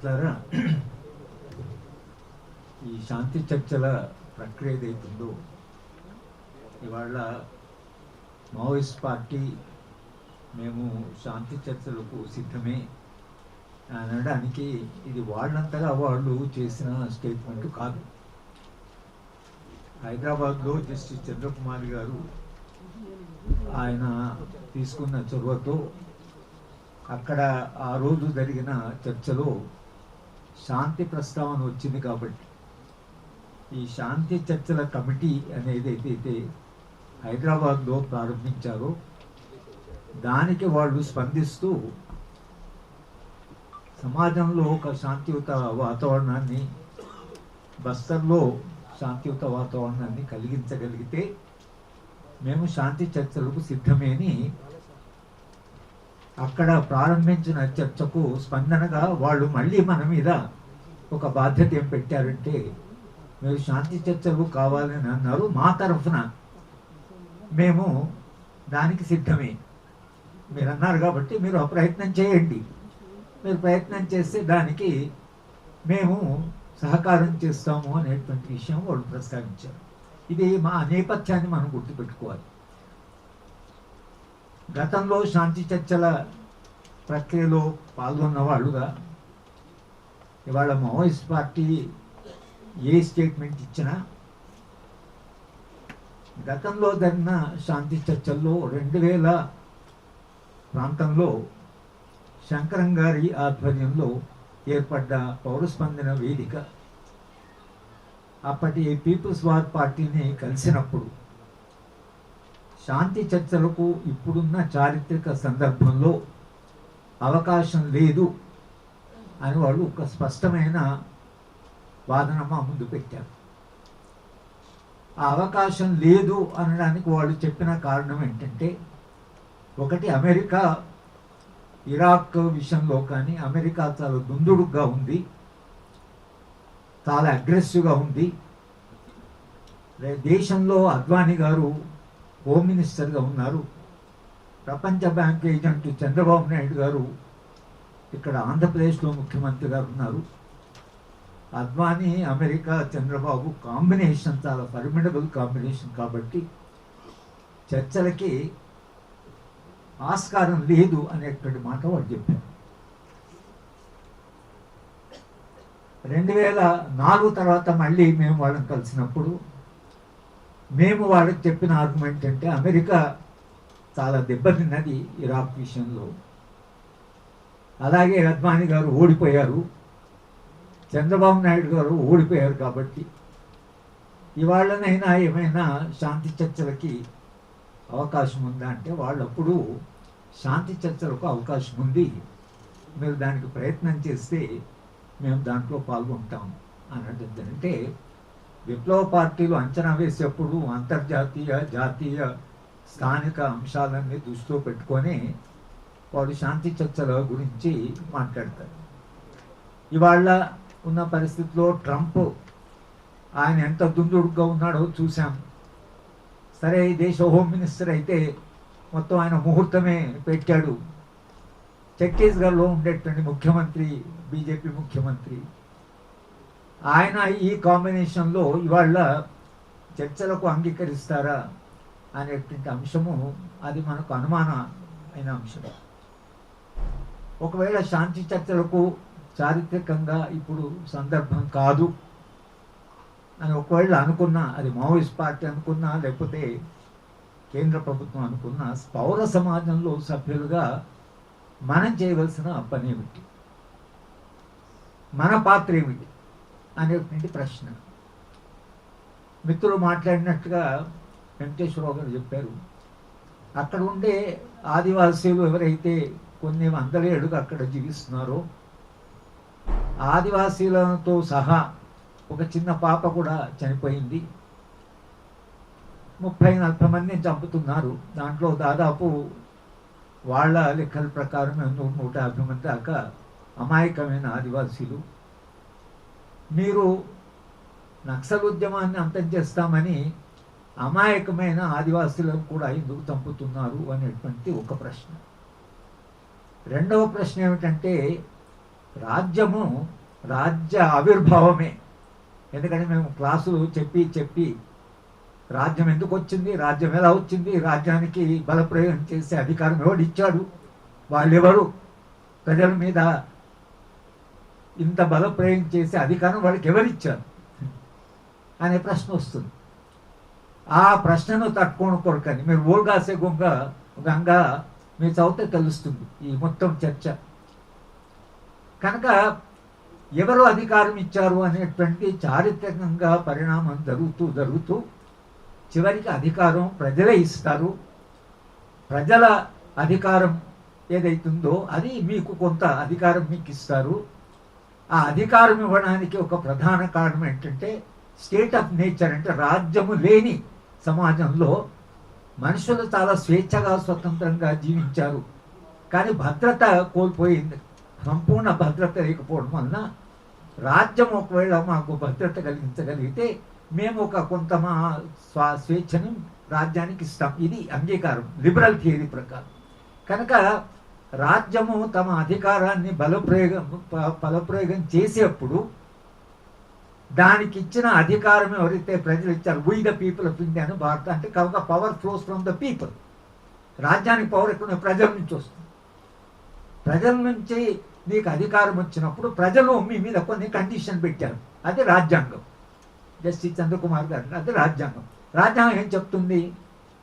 మిత్రులారా ఈ శాంతి చర్చల ప్రక్రియ ఏదైతుందో ఇవాళ మావోయిస్ట్ పార్టీ మేము శాంతి చర్చలకు సిద్ధమే అనడానికి ఇది వాళ్ళంతగా వాళ్ళు చేసిన స్టేట్మెంట్ కాదు. హైదరాబాద్లో జస్టిస్ చంద్రకుమార్ గారు ఆయన తీసుకున్న చొరవతో అక్కడ ఆ రోజు జరిగిన చర్చలో శాంతి ప్రస్తావన వచ్చింది కాబట్టి ఈ శాంతి చర్చల కమిటీ అనేది ఏదైతే హైదరాబాద్లో ప్రారంభించారో దానికి వాళ్ళు స్పందిస్తూ సమాజంలో ఒక శాంతియుత వాతావరణాన్ని బస్తర్లో శాంతియుత వాతావరణాన్ని కలిగించగలిగితే మేము శాంతి చర్చలకు సిద్ధమే అని అక్కడ ప్రారంభించిన చర్చకు స్పందనగా వాళ్ళు మళ్ళీ మన మీద ఒక బాధ్యత ఏం పెట్టారంటే మీరు శాంతి చర్చలు కావాలని అన్నారు మా తరఫున. మేము దానికి సిద్ధమే. మీరు అన్నారు కాబట్టి మీరు ఆ ప్రయత్నం చేయండి. మీరు ప్రయత్నం చేస్తే దానికి మేము సహకారం చేస్తాము అనేటువంటి విషయం వాళ్ళు ప్రస్తావించారు. ఇది మా నేపథ్యాన్ని మనం గుర్తుపెట్టుకోవాలి. గతంలో శాంతి చర్చల ప్రక్రియలో పాల్గొన్న వాళ్ళుగా ఇవాళ మావోయిస్ట్ పార్టీ ఏ స్టేట్మెంట్ ఇచ్చినా గతంలో జరిగిన శాంతి చర్చల్లో రెండు వేల ప్రాంతంలో శంకరం గారి ఆధ్వర్యంలో ఏర్పడ్డ పౌరస్పందన వేదిక. అప్పటి పీపుల్స్ వార్ పార్టీని కలిసినప్పుడు శాంతి చర్చలకు ఇప్పుడున్న చారిత్రక సందర్భంలో అవకాశం లేదు అని వాళ్ళు ఒక స్పష్టమైన వాదన మా ముందు పెట్టారు. ఆ అవకాశం లేదు అనడానికి వాళ్ళు చెప్పిన కారణం ఏంటంటే ఒకటి అమెరికా ఇరాక్ విషయంలో కానీ అమెరికా చాలా దుందుడుగ్గా ఉంది చాలా అగ్రెసివ్గా ఉంది. దేశంలో అద్వానీ గారు హోమ్ మినిస్టర్గా ఉన్నారు. ప్రపంచ బ్యాంక్ ఏజెంట్ చంద్రబాబు నాయుడు గారు ఇక్కడ ఆంధ్రప్రదేశ్లో ముఖ్యమంత్రి గారు ఉన్నారు. అద్వానీ అమెరికా చంద్రబాబు కాంబినేషన్ చాలా ఫర్మిడబుల్ కాంబినేషన్ కాబట్టి చర్చలకి ఆస్కారం లేదు అనేటువంటి మాట వాడు చెప్పారు. రెండు వేల నాలుగు తర్వాత మళ్ళీ మేము వాళ్ళని కలిసినప్పుడు మేము వాళ్ళకి చెప్పిన ఆర్గ్యుమెంట్ అంటే అమెరికా చాలా దెబ్బతిన్నది ఇరాక్ విషయంలో. అలాగే రద్మాని గారు ఓడిపోయారు. చంద్రబాబు నాయుడు గారు ఓడిపోయారు కాబట్టి. ఇవాళ్ళనైనా ఏమైనా శాంతి చర్చలకి అవకాశం ఉందా అంటే వాళ్ళప్పుడు శాంతి చర్చలకు అవకాశం ఉంది. మీరు దానికి ప్రయత్నం చేస్తే మేము దాంట్లో పాల్గొంటాం అన్నట్టు అంటే విప్లవ పార్టీలు అంచనా వేసేప్పుడు అంతర్జాతీయ జాతీయ స్థానిక అంశాలన్నీ దృష్టిలో పెట్టుకొని వారు శాంతి చర్చల గురించి మాట్లాడతారు. ఇవాళ ఉన్న పరిస్థితిలో ట్రంప్ ఆయన ఎంత దుందుడుగా ఉన్నాడో చూసాం సరే దేశ హోమ్ మినిస్టర్ అయితే మొత్తం ఆయన ముహూర్తమే పెట్టాడు. ఛత్తీస్గఢ్లో ఉండేటువంటి ముఖ్యమంత్రి బీజేపీ ముఖ్యమంత్రి ఆయన ఈ కాంబినేషన్లో ఇవాళ చర్చలకు అంగీకరిస్తారా అనేటువంటి అంశము అది మనకు అనుమాన అయిన అంశం. ఒకవేళ శాంతి చర్చలకు చారిత్రకంగా ఇప్పుడు సందర్భం కాదు అని ఒకవేళ అనుకున్నా అది మావోయిస్ట్ పార్టీ అనుకున్నా లేకపోతే కేంద్ర ప్రభుత్వం అనుకున్నా పౌర సమాజంలో సభ్యులుగా మనం చేయవలసిన పని ఏమిటి మన పాత్ర ఏమిటి? అనేటువంటి ప్రశ్న. మిత్రులు మాట్లాడినట్టుగా వెంకటేశ్వరరావు గారు చెప్పారు. అక్కడ ఉండే ఆదివాసీలు ఎవరైతే కొన్ని వందల ఏళ్ళుగా అక్కడ జీవిస్తున్నారో ఆదివాసీలతో సహా ఒక చిన్న పాప కూడా చనిపోయింది. ముప్పై నలభై మందిని చంపుతున్నారు. దాంట్లో దాదాపు వాళ్ళ లెక్కల ప్రకారం నూట యాభై మంది దాకా అమాయకమైన ఆదివాసీలు. మీరు నక్సల్ ఉద్యమాన్ని అంతం చేస్తామని అమాయకమైన ఆదివాసులను కూడా ఎందుకు చంపుతున్నారు అనేటువంటి ఒక ప్రశ్న. రెండవ ప్రశ్న ఏమిటంటే రాజ్యము రాజ్య ఆవిర్భావమే. ఎందుకంటే మేము క్లాసులు చెప్పి చెప్పి రాజ్యం ఎందుకు వచ్చింది రాజ్యం ఎలా వచ్చింది రాజ్యానికి బలప్రయోగం చేసే అధికారం ఎవడు ఇచ్చాడు? వాళ్ళెవరు? ప్రజల మీద ఇంత బలప్రయోగం చేసే అధికారం వాళ్ళకి ఎవరిచ్చారు? అనే ప్రశ్న వస్తుంది. ఆ ప్రశ్నను తట్టుకోవడం కొరకని మీరు ఓల్గాసే గొంగ గంగ మీ చదివితే తెలుస్తుంది ఈ మొత్తం చర్చ. కనుక ఎవరు అధికారం ఇచ్చారు అనేటువంటి చారిత్రకంగా పరిణామం జరుగుతూ జరుగుతూ చివరికి అధికారం ప్రజలే ఇస్తారు. ప్రజల అధికారం ఏదైతుందో అది మీకు కొంత అధికారం మీకు ఇస్తారు ఆ అధికారం ఇవ్వడానికి ఒక ప్రధాన కారణం ఏంటంటే స్టేట్ ఆఫ్ నేచర్ అంటే రాజ్యము లేని సమాజంలో మనుషులు చాలా స్వేచ్ఛగా స్వతంత్రంగా జీవించారు. కానీ భద్రత కోల్పోయింది. సంపూర్ణ భద్రత లేకపోవడం వలన రాజ్యం ఒకవేళ మాకు భద్రత కలిగించగలిగితే మేము ఒక కొంత మా స్వా స్వేచ్ఛను రాజ్యానికి ఇస్తాం. ఇది అంగీకారం. లిబరల్ థియరీ ప్రకారం. కనుక రాజ్యము తమ అధికారాన్ని బలప్రయోగం బలప్రయోగం చేసేప్పుడు దానికి ఇచ్చిన అధికారం ఎవరైతే ప్రజలు ఇచ్చారు we the people of India అని భారత అంటే కనుక power flows from the people రాజ్యానికి పవర్ ఎక్కువ ప్రజల నుంచి వస్తుంది. ప్రజల నుంచి నీకు అధికారం వచ్చినప్పుడు ప్రజలు మీ మీద కొన్ని కండిషన్ పెట్టారు. అది రాజ్యాంగం. జస్టిస్ చంద్రకుమార్ గారు అది రాజ్యాంగం. రాజ్యాంగం ఏం చెప్తుంది?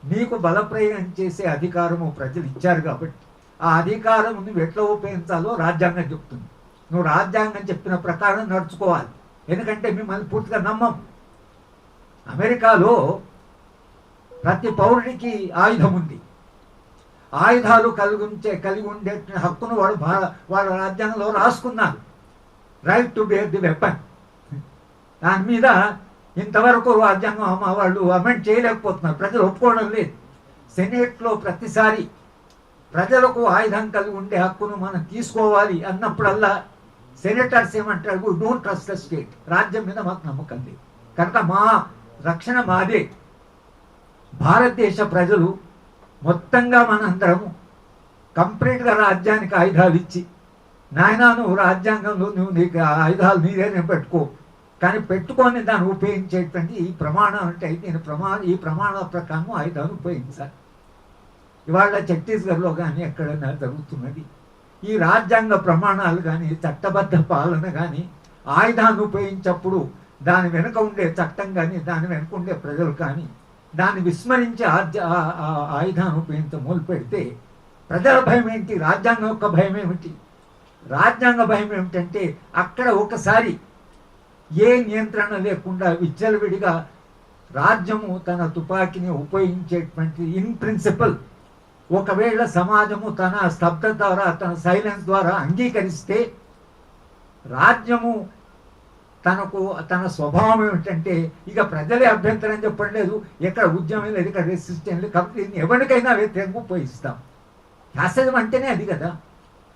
నీకు బలప్రయోగం చేసే అధికారము ప్రజలు ఇచ్చారు కాబట్టి ఆ అధికారం నువ్వు ఎట్లా ఉపయోగించాలో రాజ్యాంగం చెప్తుంది. నువ్వు రాజ్యాంగం చెప్పిన ప్రకారం నడుచుకోవాలి. ఎందుకంటే మిమ్మల్ని పూర్తిగా నమ్మం. అమెరికాలో ప్రతి పౌరుడికి ఆయుధం ఉంది. ఆయుధాలు కలిగి ఉంచే కలిగి ఉండే హక్కును వాడు వాళ్ళ రాజ్యాంగంలో రాసుకున్నారు right to bear the weapon దాని మీద ఇంతవరకు రాజ్యాంగం అమ్మ వాళ్ళు అమెండ్ చేయలేకపోతున్నారు. ప్రజలు ఒప్పుకోవడం లేదు. సెనేట్లో ప్రతిసారి ప్రజలకు ఆయుధం కలిగి ఉండే హక్కును మనం తీసుకోవాలి అన్నప్పుడల్లా సెనేటర్స్ ఏమంటారు డోంట్ ట్రస్ట్ ద స్టేట్ రాజ్యం మీద మాకు నమ్మకం లేదు. కనుక మా రక్షణ మాదే. భారతదేశ ప్రజలు మొత్తంగా మనందరము కంప్లీట్గా రాజ్యానికి ఆయుధాలు ఇచ్చి నాయన నువ్వు రాజ్యాంగంలో నువ్వు నీకు ఆ ఆయుధాలు నీదేనే పెట్టుకో. కానీ పెట్టుకొని దాన్ని ఉపయోగించేటువంటి ఈ ప్రమాణం అంటే నేను ప్రమాణ ఈ ప్రమాణాల ప్రకారం ఆయుధాలు ఉపయోగించాలి. ఇవాళ ఛత్తీస్గఢ్లో కానీ ఎక్కడైనా జరుగుతున్నది. ఈ రాజ్యాంగ ప్రమాణాలు కానీ చట్టబద్ధ పాలన కానీ ఆయుధాన్ని ఉపయోగించప్పుడు దాని వెనుక ఉండే చట్టం కానీ దాని వెనుక ఉండే ప్రజలు కానీ దాన్ని విస్మరించి ఆర్జ ఆయుధాన్ని ఉపయోగించ మొదలు పెడితే ప్రజల భయం ఏంటి? రాజ్యాంగం యొక్క భయం ఏమిటి? రాజ్యాంగ భయం ఏమిటంటే అక్కడ ఒకసారి ఏ నియంత్రణ లేకుండా విచ్చలవిడిగా రాజ్యము తన తుపాకీని ఉపయోగించేటువంటి ఇన్ ప్రిన్సిపల్ ఒకవేళ సమాజము తన స్తబ్దత ద్వారా తన సైలెన్స్ ద్వారా అంగీకరిస్తే రాజ్యము తనకు తన స్వభావం ఏమిటంటే ఇక ప్రజలే అభ్యంతరం చెప్పడం లేదు ఎక్కడ ఉద్యమం లేదు ఇక్కడ రెసిస్టెన్స్ లేదు. కాబట్టి దీన్ని ఎవరికైనా వ్యతిరేకంగా ఉపయోగిస్తాం. ఫ్యాసిజం అంటేనే అది కదా.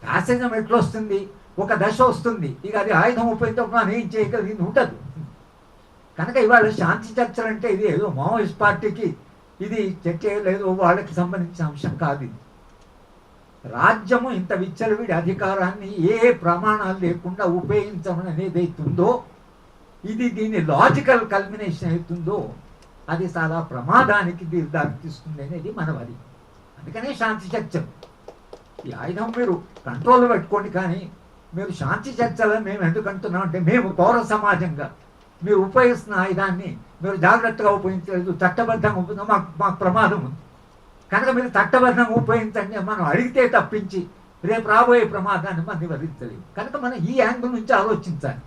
ఫ్యాసిజం ఎట్లా వస్తుంది ఒక దశ వస్తుంది. ఇక అది ఆయుధం ఉపయోగించడం మనం ఏం చేయగలిగింది ఉండదు. కనుక ఇవాళ శాంతి చర్చలు అంటే ఇది ఏదో మావోయిస్ట్ పార్టీకి ఇది చర్చ లేదు వాళ్ళకి సంబంధించిన అంశం కాదు ఇది. రాజ్యము ఇంత విచ్చలవిడి అధికారాన్ని ఏ ప్రమాణాలు లేకుండా ఉపయోగించడం అనేది అవుతుందో ఇది దీని లాజికల్ కల్మినేషన్ అవుతుందో అది చాలా ప్రమాదానికి దీ- దారితీస్తుంది అనేది మనవది అందుకనే శాంతి చర్చలు. ఈ ఆయుధం మీరు కంట్రోల్ పెట్టుకోండి కానీ మీరు శాంతి చర్చలను మేము ఎందుకు అంటున్నాం అంటే మేము పౌర సమాజంగా. మీరు ఉపయోగిస్తున్న ఆయుధాన్ని మీరు జాగ్రత్తగా ఉపయోగించలేదు చట్టబద్ధంగా ఉపయోగ మాకు మాకు ప్రమాదం ఉంది. కనుక మీరు చట్టబద్ధంగా ఉపయోగించండి మనం అడిగితే తప్పించి రేపు రాబోయే ప్రమాదాన్ని మనం నివారించలేము. కనుక మనం ఈ యాంగిల్ నుంచి ఆలోచించాలి.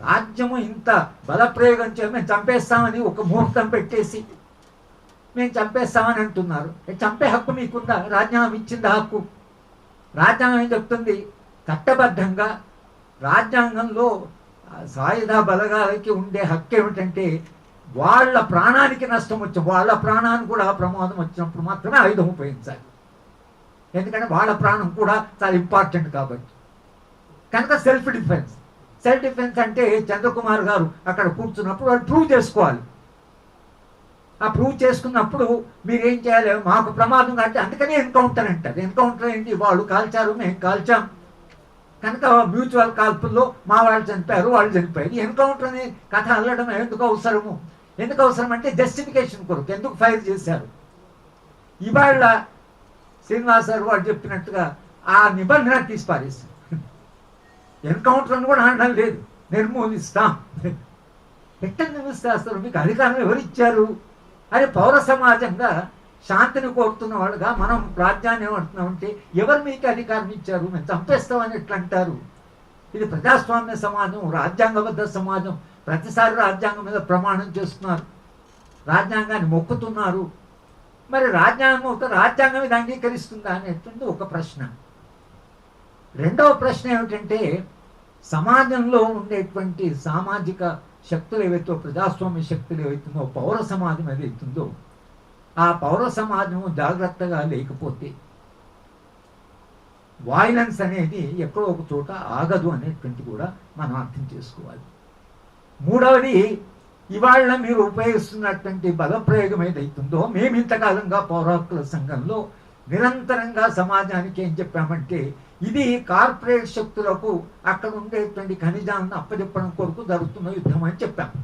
రాజ్యము ఇంత బలప్రయోగం చేయ మేము చంపేస్తామని ఒక ముహూర్తం పెట్టేసి మేము చంపేస్తామని అంటున్నారు. చంపే హక్కు మీకుందా? రాజ్యాంగం ఇచ్చింది హక్కు? రాజ్యాంగం ఏం చెప్తుంది? చట్టబద్ధంగా రాజ్యాంగంలో సాయుధ బలగాలకి ఉండే హక్కు ఏమిటంటే వాళ్ళ ప్రాణానికి నష్టం వచ్చి వాళ్ళ ప్రాణానికి కూడా ప్రమాదం వచ్చినప్పుడు మాత్రమే ఆయుధం ఉపయోగించాలి. ఎందుకంటే వాళ్ళ ప్రాణం కూడా చాలా ఇంపార్టెంట్ కాబట్టి. కనుక సెల్ఫ్ డిఫెన్స్ సెల్ఫ్ డిఫెన్స్ అంటే చంద్రకుమార్ గారు అక్కడ కూర్చున్నప్పుడు వాళ్ళు ప్రూవ్ చేసుకోవాలి. ఆ ప్రూవ్ చేసుకున్నప్పుడు మీరేం చేయాలి? మాకు ప్రమాదం అంటే అందుకనే ఎన్కౌంటర్ అంటారు. ఎన్కౌంటర్ ఏంటి? వాళ్ళు కాల్చారు మేము కాల్చాం. కనుక మ్యూచువల్ కాల్పుల్లో మా వాళ్ళు చనిపోయారు వాళ్ళు చనిపోయారు. ఎన్కౌంటర్ అని కథ అల్లడం ఎందుకు అవసరము? ఎందుకు అవసరం అంటే జస్టిఫికేషన్ కొరకు ఎందుకు ఫైర్ చేశారు? ఇవాళ శ్రీనివాస్ గారు వాడు చెప్పినట్టుగా ఆ నిబంధన తీసి పారేస్తారు ఎన్కౌంటర్ అని కూడా అనడం లేదు నిర్మూలిస్తాం. ఎట్లా నిర్మిస్తారు మీకు అధికారం ఎవరు ఇచ్చారు అని పౌర సమాజంగా శాంతిని కోరుతున్న వాళ్ళుగా మనం రాజ్యాన్ని ఏమంటున్నామంటే ఎవరు మీకు అధికారం ఇచ్చారు? మేము చంపేస్తామని ఎట్లా అంటారు? ఇది ప్రజాస్వామ్య సమాజం రాజ్యాంగబద్ధ సమాజం. ప్రతిసారి రాజ్యాంగం మీద ప్రమాణం చేస్తున్నారు. రాజ్యాంగాన్ని మొక్కుతున్నారు. మరి రాజ్యాంగం ఒక రాజ్యాంగం ఇది అంగీకరిస్తుందా అనేటువంటి ఒక ప్రశ్న. రెండవ ప్రశ్న ఏమిటంటే సమాజంలో ఉండేటువంటి సామాజిక శక్తులు ఏవైతే ప్రజాస్వామ్య శక్తులు ఏవైతుందో పౌర సమాజం ఏదైతుందో ఆ పౌర సమాజం జాగ్రత్తగా లేకపోతే వాయిలెన్స్ అనేది ఎక్కడో ఒక చోట ఆగదు అనేటువంటి కూడా మనం అర్థం చేసుకోవాలి. మూడవది ఇవాళ మీరు ఉపయోగిస్తున్నటువంటి బలప్రయోగం ఏదైతుందో మేము ఇంతకాలంగా పౌర హక్కుల సంఘంలో నిరంతరంగా సమాజానికి ఏం చెప్పామంటే ఇది కార్పొరేట్ శక్తులకు అక్కడ ఉండేటువంటి ఖనిజాలను అప్పచెప్పడం కొరకు జరుగుతున్న యుద్ధం అని చెప్పాము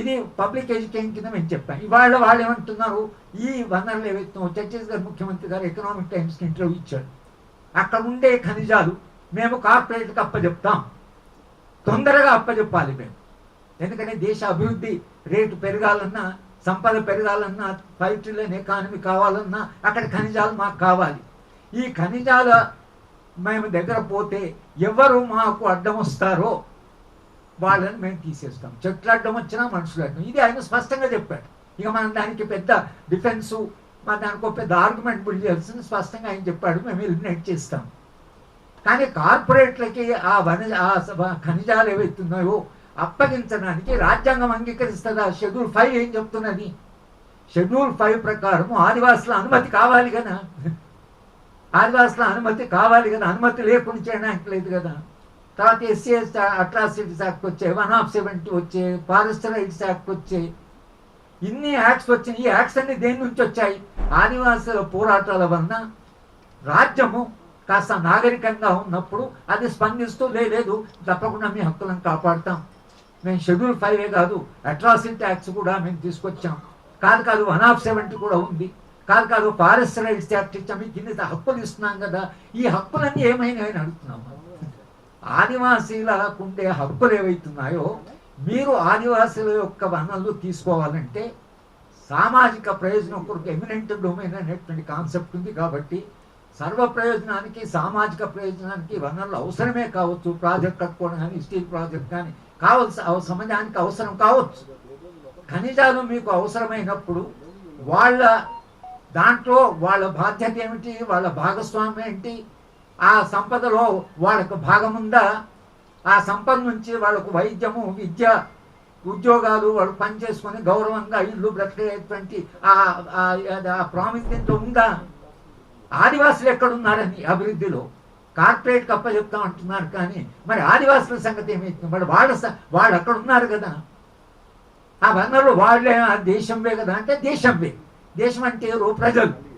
ఇది పబ్లిక్ ఎడ్యుకేషన్ కింద మేము చెప్పాం ఇవాళ వాళ్ళు ఏమంటున్నారు? ఈ వనరులు ఏవైతే ఛత్తీస్గఢ్ ముఖ్యమంత్రి గారు ఎకనామిక్ టైమ్స్కి ఇంటర్వ్యూ ఇచ్చాడు అక్కడ ఉండే ఖనిజాలు మేము కార్పొరేట్కి అప్పచెప్తాం తొందరగా అప్పచెప్పాలి మేము. ఎందుకంటే దేశ అభివృద్ధి రేటు పెరగాలన్నా సంపద పెరగాలన్నా ఫైవ్ ట్రిలియన్ ఎకానమీ కావాలన్నా అక్కడ ఖనిజాలు మాకు కావాలి. ఈ ఖనిజాల మేము దగ్గర పోతే ఎవరు మాకు అడ్డం వస్తారో వాళ్ళని మేము తీసేస్తాం. చెట్లు వచ్చినా మనుషులు అడ్డం ఇది ఆయన స్పష్టంగా చెప్పాడు. ఇక మనం దానికి పెద్ద డిఫెన్సు మన దానికి ఒక పెద్ద ఆర్గ్యుమెంట్ బిల్డ్ చేయాల్సింది స్పష్టంగా ఆయన చెప్పాడు. మేము ఎలిమినేట్ చేస్తాం. కానీ కార్పొరేట్లకి ఆ వన ఆ సభ- ఖనిజాలు ఏవైతున్నాయో అప్పగించడానికి రాజ్యాంగం అంగీకరిస్తుందా? షెడ్యూల్ ఫైవ్ ఏం చెప్తున్నది? షెడ్యూల్ ఫైవ్ ప్రకారం ఆదివాసుల అనుమతి కావాలి కదా? ఆదివాసుల అనుమతి కావాలి కదా? అనుమతి లేకుండా చేయడానికి లేదు కదా? తర్వాత ఎస్సీ ఎస్ అట్రాసిటీస్ యాక్ట్ వచ్చాయి వన్ ఆఫ్ సెవెంటీ వచ్చాయి ఫారెస్ట్ రైట్స్ యాక్ట్ వచ్చాయి ఇన్ని యాక్ట్స్ వచ్చినాయి. ఈ యాక్ట్స్ అన్ని దేని నుంచి వచ్చాయి? ఆదివాసుల పోరాటాల వలన రాజ్యము కాస్త నాగరికంగా ఉన్నప్పుడు అది స్పందిస్తూ లేదు తప్పకుండా మీ హక్కులను కాపాడుతాం. మేము షెడ్యూల్ ఫైవే కాదు అట్రాసిటీ యాక్ట్స్ కూడా మేము తీసుకొచ్చాం. కాదు కాదు వన్ ఆఫ్ సెవెంటీ కూడా ఉంది. కాదు కాదు ఫారెస్ట్ రైట్స్ యాక్ట్ ఇచ్చాం. మీకు ఇన్ని హక్కులు ఇస్తున్నాం కదా. ఈ హక్కులన్నీ ఏమైనాయని అడుగుతున్నాం ఆదివాసీల కుండే హక్కులు ఏవైతున్నాయో మీరు ఆదివాసుల యొక్క వనరులు తీసుకోవాలంటే సామాజిక ప్రయోజనం కొరకు ఎమినెంట్ డొమైన్ అనేటువంటి కాన్సెప్ట్ ఉంది కాబట్టి సర్వ ప్రయోజనానికి సామాజిక ప్రయోజనానికి వనరులు అవసరమే కావచ్చు. ప్రాజెక్ట్ కట్టుకోవడం కానీ స్టీల్ ప్రాజెక్ట్ కానీ కావచ్చు సమాజానికి అవసరం కావచ్చు. ఖనిజాలు మీకు అవసరమైనప్పుడు వాళ్ళ దాంట్లో వాళ్ళ బాధ్యత ఏమిటి? వాళ్ళ భాగస్వామ్యం ఏంటి? ఆ సంపదలో వాళ్ళకు భాగం ఉందా ఆ సంపద నుంచి వాళ్ళకు వైద్యము విద్య ఉద్యోగాలు వాళ్ళు పనిచేసుకొని గౌరవంగా ఇల్లు బ్రతికేటువంటి ఆ ప్రాముఖ్యత ఉందా? ఆదివాసులు ఎక్కడున్నారని అభివృద్ధిలో. కార్పొరేట్ కప్ప చెప్తాం అంటున్నారు కానీ మరి ఆదివాసుల సంగతి ఏమైతుంది? మరి వాళ్ళ స- వాళ్ళు అక్కడ ఉన్నారు కదా. ఆ వనరులు వాళ్ళే ఆ దేశంవే కదా అంటే దేశంవే. దేశం అంటే ఎవరు ప్రజలు.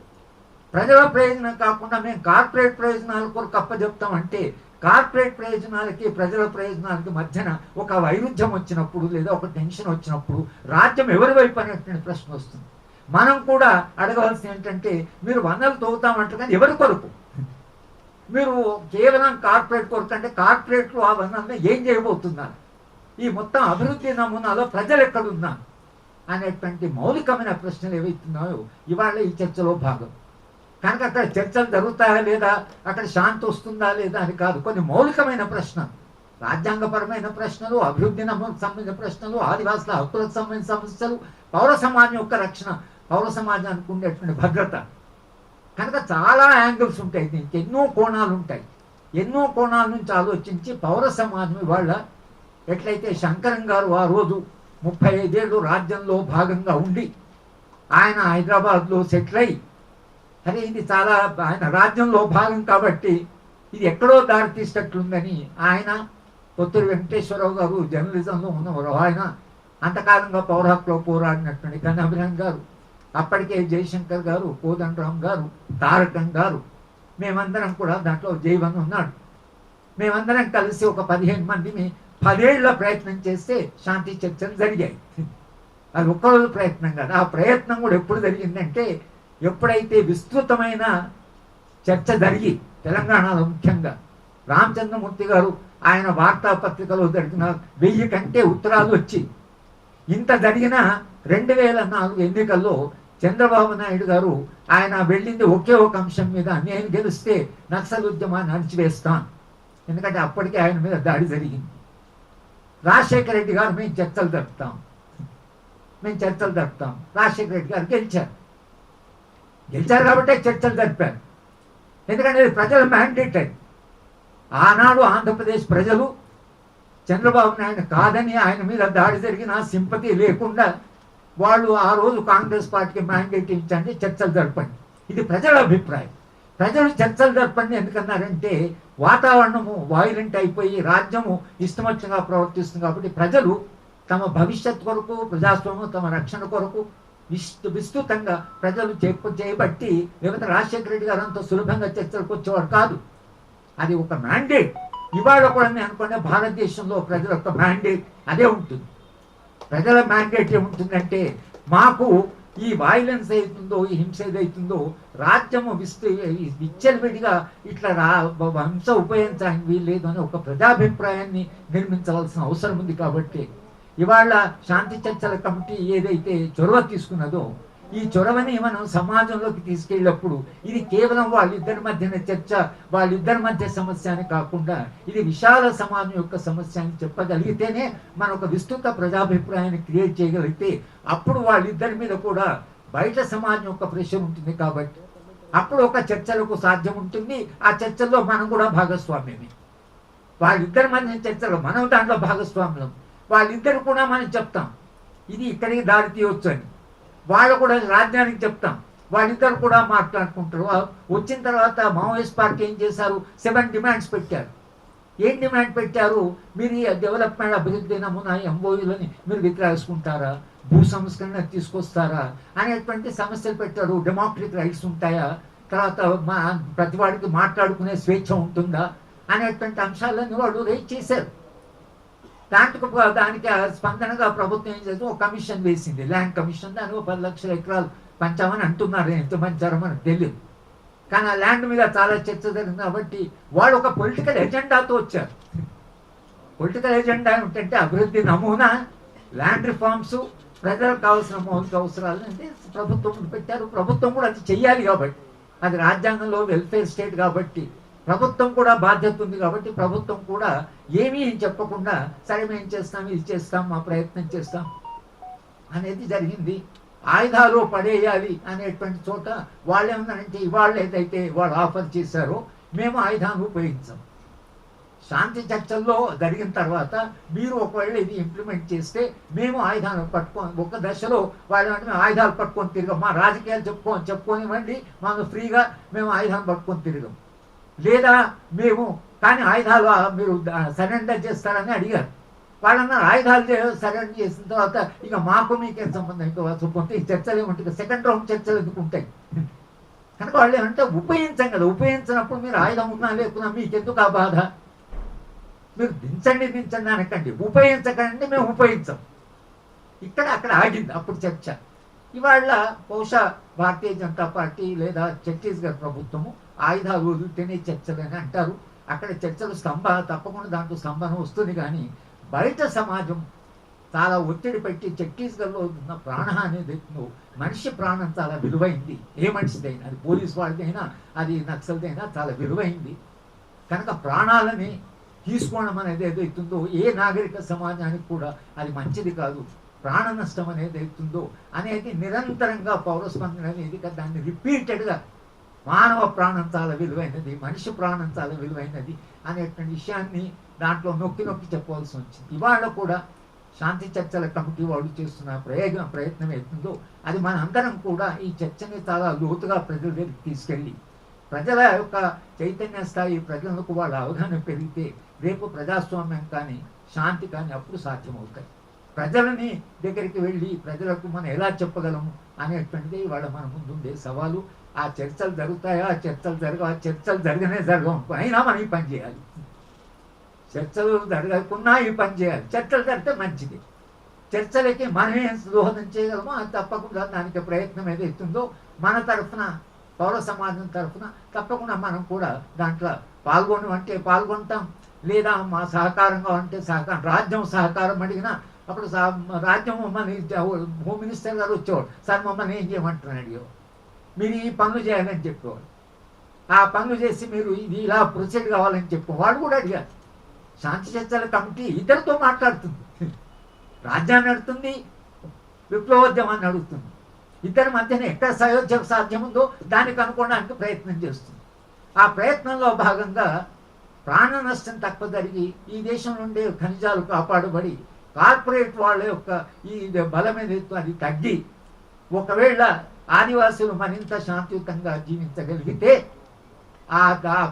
ప్రజల ప్రయోజనం కాకుండా మేము కార్పొరేట్ ప్రయోజనాల కొరకు అప్పచెప్తాం అంటే కార్పొరేట్ ప్రయోజనాలకి ప్రజల ప్రయోజనాలకి మధ్యన ఒక వైరుధ్యం వచ్చినప్పుడు లేదా ఒక టెన్షన్ వచ్చినప్పుడు రాజ్యం ఎవరి వైపు అనేటువంటి ప్రశ్న వస్తుంది. మనం కూడా అడగవలసింది ఏంటంటే మీరు వనరులు తవ్వుతామంటారు కానీ ఎవరి కొరకు? మీరు కేవలం కార్పొరేట్ కొరకు అంటే కార్పొరేట్లు ఆ వనరులను ఏం చేయబోతున్నారు? ఈ మొత్తం అభివృద్ధి నమూనాలో ప్రజలు ఎక్కడున్నారు? అనేటువంటి మౌలికమైన ప్రశ్నలు ఏవైతున్నాయో ఇవాళ ఈ చర్చలో భాగం. కనుక అక్కడ చర్చలు జరుగుతాయా లేదా? అక్కడ శాంతి వస్తుందా లేదా అని కాదు. కొన్ని మౌలికమైన ప్రశ్న రాజ్యాంగపరమైన ప్రశ్నలు అభివృద్ధి సంబంధించిన ప్రశ్నలు ఆదివాసుల హక్కులకు సంబంధించిన సమస్యలు పౌర సమాజం యొక్క రక్షణ పౌర సమాజానికి ఉండేటువంటి భద్రత. కనుక చాలా యాంగిల్స్ ఉంటాయి. దీనికి ఎన్నో కోణాలు ఉంటాయి. ఎన్నో కోణాల నుంచి ఆలోచించి పౌర సమాజం ఇవాళ ఎట్లయితే శంకరం గారు ఆ రోజు ముప్పై ఐదేళ్ళు రాజ్యంలో భాగంగా ఉండి ఆయన హైదరాబాద్లో సెటిల్ అయి అరే ఇది చాలా ఆయన రాజ్యంలో భాగం కాబట్టి ఇది ఎక్కడో దారి తీసేటట్లుందని ఆయన పొత్తురు వెంకటేశ్వరరావు గారు జర్నలిజంలో ఉన్నవారు. ఆయన అంతకాలంగా పౌరహక్కులో పోరాడినటువంటి కన్నభిరామ్ గారు అప్పటికే జయశంకర్ గారు కోదండరామ్ గారు తారకం గారు మేమందరం కూడా దాంట్లో జైవన్ ఉన్నాడు. మేమందరం కలిసి ఒక పదిహేను మందిని పదేళ్ళ ప్రయత్నం చేస్తే శాంతి చర్చలు జరిగాయి. అది ఒక్కరోజు ప్రయత్నం కాదు. ఆ ప్రయత్నం కూడా ఎప్పుడు జరిగిందంటే ఎప్పుడైతే విస్తృతమైన చర్చ జరిగి తెలంగాణలో ముఖ్యంగా రామచంద్రమూర్తి గారు ఆయన వార్తాపత్రికలో జరిగిన వెయ్యి కంటే ఉత్తరాలు వచ్చి ఇంత జరిగిన రెండు వేల నాలుగు ఎన్నికల్లో చంద్రబాబు నాయుడు గారు ఆయన వెళ్ళింది ఒకే ఒక అంశం మీద నేను గెలిస్తే నక్సల్ ఉద్యమాన్ని అణిచివేస్తాను ఎందుకంటే అప్పటికే ఆయన మీద దాడి జరిగింది. రాజశేఖర రెడ్డి గారు మేము చర్చలు జరుపుతాం. మేము చర్చలు జరుపుతాం. రాజశేఖర రెడ్డి గారు గెలిచారు. గెలిచారు కాబట్టే చర్చలు జరిపారు. ఎందుకంటే ప్రజల మ్యాండేట్ అది. ఆనాడు ఆంధ్రప్రదేశ్ ప్రజలు చంద్రబాబు నాయుడు కాదని ఆయన మీద దాడి జరిగిన సింపతి లేకుండా వాళ్ళు ఆ రోజు కాంగ్రెస్ పార్టీకి మ్యాండేట్ ఇచ్చండి చర్చలు జరపండి ఇది ప్రజల అభిప్రాయం. ప్రజలు చర్చలు జరపండి ఎందుకన్నారంటే వాతావరణము వైలెంట్ అయిపోయి రాజ్యము ఇష్టమొచ్చగా ప్రవర్తిస్తుంది కాబట్టి ప్రజలు తమ భవిష్యత్ కొరకు ప్రజాస్వామ్యం తమ రక్షణ కొరకు విస్తృ విస్తృతంగా ప్రజలు చెప్పు చేయబట్టి లేకపోతే రాజశేఖర రెడ్డి గారు అంత సులభంగా చర్చలకు వచ్చేవాడు కాదు. అది ఒక మ్యాండేట్ ఇవాళ కూడా నేను అనుకునే భారతదేశంలో ప్రజల యొక్క మ్యాండేట్ అదే ఉంటుంది. ప్రజల మ్యాండేట్ ఏముంటుందంటే మాకు ఈ వైలెన్స్ అవుతుందో ఈ హింస ఏదైతుందో రాజ్యము విస్తృ విచ్చలవిడిగా ఇట్లా రా హింస ఉపయోగించడానికి వీల్లేదు అని ఒక ప్రజాభిప్రాయాన్ని నిర్మించవలసిన అవసరం ఉంది కాబట్టి ఇవాళ శాంతి చర్చల కమిటీ ఏదైతే చొరవ తీసుకున్నదో ఈ చొరవని మనం సమాజంలోకి తీసుకెళ్ళినప్పుడు ఇది కేవలం వాళ్ళిద్దరి మధ్యన చర్చ వాళ్ళిద్దరి మధ్య సమస్య అని కాకుండా ఇది విశాల సమాజం యొక్క సమస్య అని చెప్పగలిగితేనే మనం ఒక విస్తృత ప్రజాభిప్రాయాన్ని క్రియేట్ చేయగలిగితే అప్పుడు వాళ్ళిద్దరి మీద కూడా బయట సమాజం యొక్క ప్రెషర్ ఉంటుంది కాబట్టి. అప్పుడు ఒక చర్చలకు సాధ్యం ఉంటుంది. ఆ చర్చల్లో మనం కూడా భాగస్వామ్యమే. వాళ్ళిద్దరి మధ్య చర్చలు మనం దాంట్లో భాగస్వామ్యం వాళ్ళిద్దరు కూడా మనం చెప్తాం. ఇది ఇక్కడికి దారి తీయవచ్చు అని వాళ్ళు కూడా రాజ్యానికి చెప్తాం. వాళ్ళిద్దరు కూడా మాట్లాడుకుంటారు. వచ్చిన తర్వాత మావోయిస్ట్ పార్టీ ఏం చేశారు? సెవెన్ డిమాండ్స్ పెట్టారు. ఏం డిమాండ్ పెట్టారు? మీరు డెవలప్మెంట్ అభివృద్ధి నమూనా ఎంఓయూలని మీరు విక్రయించుకుంటారా భూ సంస్కరణ తీసుకొస్తారా? అనేటువంటి సమస్యలు పెట్టారు. డెమోక్రటిక్ రైట్స్ ఉంటాయా? తర్వాత మా ప్రతి వాడికి మాట్లాడుకునే స్వేచ్ఛ ఉంటుందా? అనేటువంటి అంశాలన్నీ వాళ్ళు రేట్ చేశారు. దాంట్లో దానికి ఆ స్పందనగా ప్రభుత్వం ఏం చేసింది? ఒక కమిషన్ వేసింది. ల్యాండ్ కమిషన్ దానికి ఒక పది లక్షల ఎకరాలు పంచామని అంటున్నారు. ఎంత పంచారో మనకు తెలియదు. కానీ ఆ ల్యాండ్ మీద చాలా చర్చ జరిగింది కాబట్టి వాళ్ళు ఒక పొలిటికల్ ఎజెండాతో వచ్చారు. పొలిటికల్ ఎజెండా ఏమిటంటే అభివృద్ధి నమూనా ల్యాండ్ రిఫార్మ్స్ ప్రజలకు కావాల్సిన మౌలిక అవసరాలు అంటే ప్రభుత్వం పెట్టారు. ప్రభుత్వం కూడా అది చెయ్యాలి కాబట్టి. అది రాజ్యాంగంలో వెల్ఫేర్ స్టేట్ కాబట్టి ప్రభుత్వం కూడా బాధ్యత ఉంది కాబట్టి ప్రభుత్వం కూడా ఏమీ చెప్పకుండా సరే మేము చేస్తాం ఇది చేస్తాం మా ప్రయత్నం చేస్తాం అనేది జరిగింది. ఆయుధాలు పడేయాలి అనేటువంటి చోట వాళ్ళు ఏమన్నారంటే ఇవాళ ఏదైతే వాళ్ళు ఆఫర్ చేశారో మేము ఆయుధాలు ఉపయోగించాం. శాంతి చర్చల్లో జరిగిన తర్వాత మీరు ఒకవేళ ఇది ఇంప్లిమెంట్ చేస్తే మేము ఆయుధాలు పట్టుకొని ఒక దశలో వాళ్ళు ఆయుధాలు పట్టుకొని తిరగం. మా రాజకీయాలు చెప్పుకొని చెప్పుకోనివ్వండి మాకు ఫ్రీగా మేము ఆయుధాలు పట్టుకొని తిరగం. లేదా మేము కానీ ఆయుధాలు మీరు సరెండర్ చేస్తారని అడిగారు. వాళ్ళన్న ఆయుధాలు సరెండర్ చేసిన తర్వాత ఇక మాకు మీకేం సంబంధం? ఇంకా చర్చలు ఏమంటే సెకండ్ రౌండ్ చర్చలు ఎందుకు ఉంటాయి? కనుక వాళ్ళు ఏమంటే ఉపయోగించాం కదా ఉపయోగించినప్పుడు మీరు ఆయుధం ఉన్నా లేకున్నా మీకు ఎందుకు ఆ బాధ? మీరు దించండి దించండి అనకండి. ఉపయోగించకండి మేము ఉపయోగించాం. ఇక్కడ అక్కడ ఆగింది అప్పుడు చర్చ. ఇవాళ బహుశా భారతీయ జనతా పార్టీ లేదా ఛత్తీస్గఢ్ ప్రభుత్వము ఆయుధాలు వదిలితేనే చర్చలు అని అంటారు. అక్కడ చర్చలు స్తంభ తప్పకుండా దాంట్లో స్తంభన వస్తుంది కానీ బయట సమాజం చాలా ఒత్తిడి పెట్టి ఛత్తీస్గఢ్లో ఉన్న ప్రాణహాని ఏదైతుందో మనిషి ప్రాణం చాలా విలువైంది. ఏ మనిషిదైనా అది పోలీస్ వాళ్ళదైనా అది నక్సల్దైనా చాలా విలువైంది. కనుక ప్రాణాలని తీసుకోవడం అనేది ఏదైతుందో ఏ నాగరిక సమాజానికి కూడా అది మంచిది కాదు. ప్రాణ నష్టం అనేది అవుతుందో అనేది నిరంతరంగా పౌరస్పందన అనేది దాన్ని రిపీటెడ్గా మానవ ప్రాణం చాలా విలువైనది మనిషి ప్రాణం చాలా విలువైనది అనేటువంటి విషయాన్ని దాంట్లో నొక్కి నొక్కి చెప్పవలసి వచ్చింది. ఇవాళ కూడా శాంతి చర్చల కమిటీ వాళ్ళు చేస్తున్న ప్రయోగ ప్రయత్నం అవుతుందో అది మన అందరం కూడా ఈ చర్చని చాలా లోతుగా ప్రజల దగ్గరికి తీసుకెళ్ళి ప్రజల యొక్క చైతన్య స్థాయి ప్రజలకు వాళ్ళ అవగాహన పెరిగితే రేపు ప్రజాస్వామ్యం కానీ శాంతి కానీ అప్పుడు సాధ్యమవుతాయి. ప్రజలని దగ్గరికి వెళ్ళి ప్రజలకు మనం ఎలా చెప్పగలము అనేటువంటిది ఇవాళ మన ముందుండే సవాలు. ఆ చర్చలు జరుగుతాయా ఆ చర్చలు జరగవు ఆ చర్చలు జరగనే జరగవు. అయినా మనం ఈ పని చేయాలి. చర్చలు జరగకున్నా ఈ పని చేయాలి. చర్చలు జరిగితే మంచిది. చర్చలకి మనమే దోహదం చేయగలమో అది తప్పకుండా దానికి ప్రయత్నం ఏదైతుందో మన తరఫున పౌర సమాజం తరఫున తప్పకుండా మనం కూడా దాంట్లో పాల్గొని అంటే పాల్గొంటాం. లేదా మా సహకారంగా అంటే సహకారం రాజ్యం సహకారం అడిగినా అప్పుడు సా- రాజ్యం మమ్మల్ని హోమ్ మినిస్టర్ గారు వచ్చేవాడు సార్ మమ్మల్ని ఏం చేయమంటున్నాడు? అడిగేవాడు. మీరు ఈ పనులు చేయాలని చెప్పేవాడు ఆ పనులు చేసి మీరు ఇది ఇలా ప్రొసీడ్ కావాలని చెప్పేవాడు కూడా అడిగారు శాంతి చర్చల కమిటీ ఇద్దరితో మాట్లాడుతుంది. రాజ్యాన్ని నడుతుంది విప్లవోద్యమాన్ని అడుగుతుంది ఇద్దరి మధ్యన ఎక్కడ సయోధ్యం సాధ్యం ఉందో దానికి అనుకోవడానికి ప్రయత్నం చేస్తుంది. ఆ ప్రయత్నంలో భాగంగా ప్రాణ నష్టం తక్కువ జరిగి ఈ దేశం నుండి ఖనిజాలు కాపాడబడి కార్పొరేట్ వాళ్ళ యొక్క ఈ బలమైన అది తగ్గి ఒకవేళ ఆదివాసులు మరింత శాంతియుతంగా జీవించగలిగితే ఆ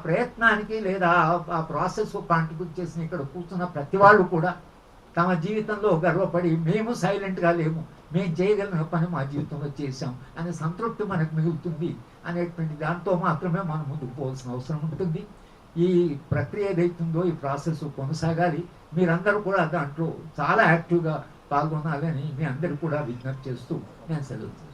ప్రయత్నానికి లేదా ఆ- ప్రాసెస్ కాంట్రిబ్యూట్ చేసిన ఇక్కడ కూర్చున్న ప్రతి వాళ్ళు కూడా తమ జీవితంలో గర్వపడి మేము సైలెంట్గా లేము మేము చేయగలిగిన పని మా జీవితంలో చేశాం అనే సంతృప్తి మనకు మిగులుతుంది అనేటువంటి దాంతో మాత్రమే మనం ముందుకు పోవాల్సిన అవసరం ఉంటుంది. ఈ ప్రక్రియ ఏదైతుందో ఈ ప్రాసెస్ కొనసాగాలి. మీరందరూ కూడా దాంట్లో చాలా యాక్టివ్గా పాల్గొనాలని మీ అందరూ కూడా విజ్ఞప్తి చేస్తూ నేను సెలవుతున్నాను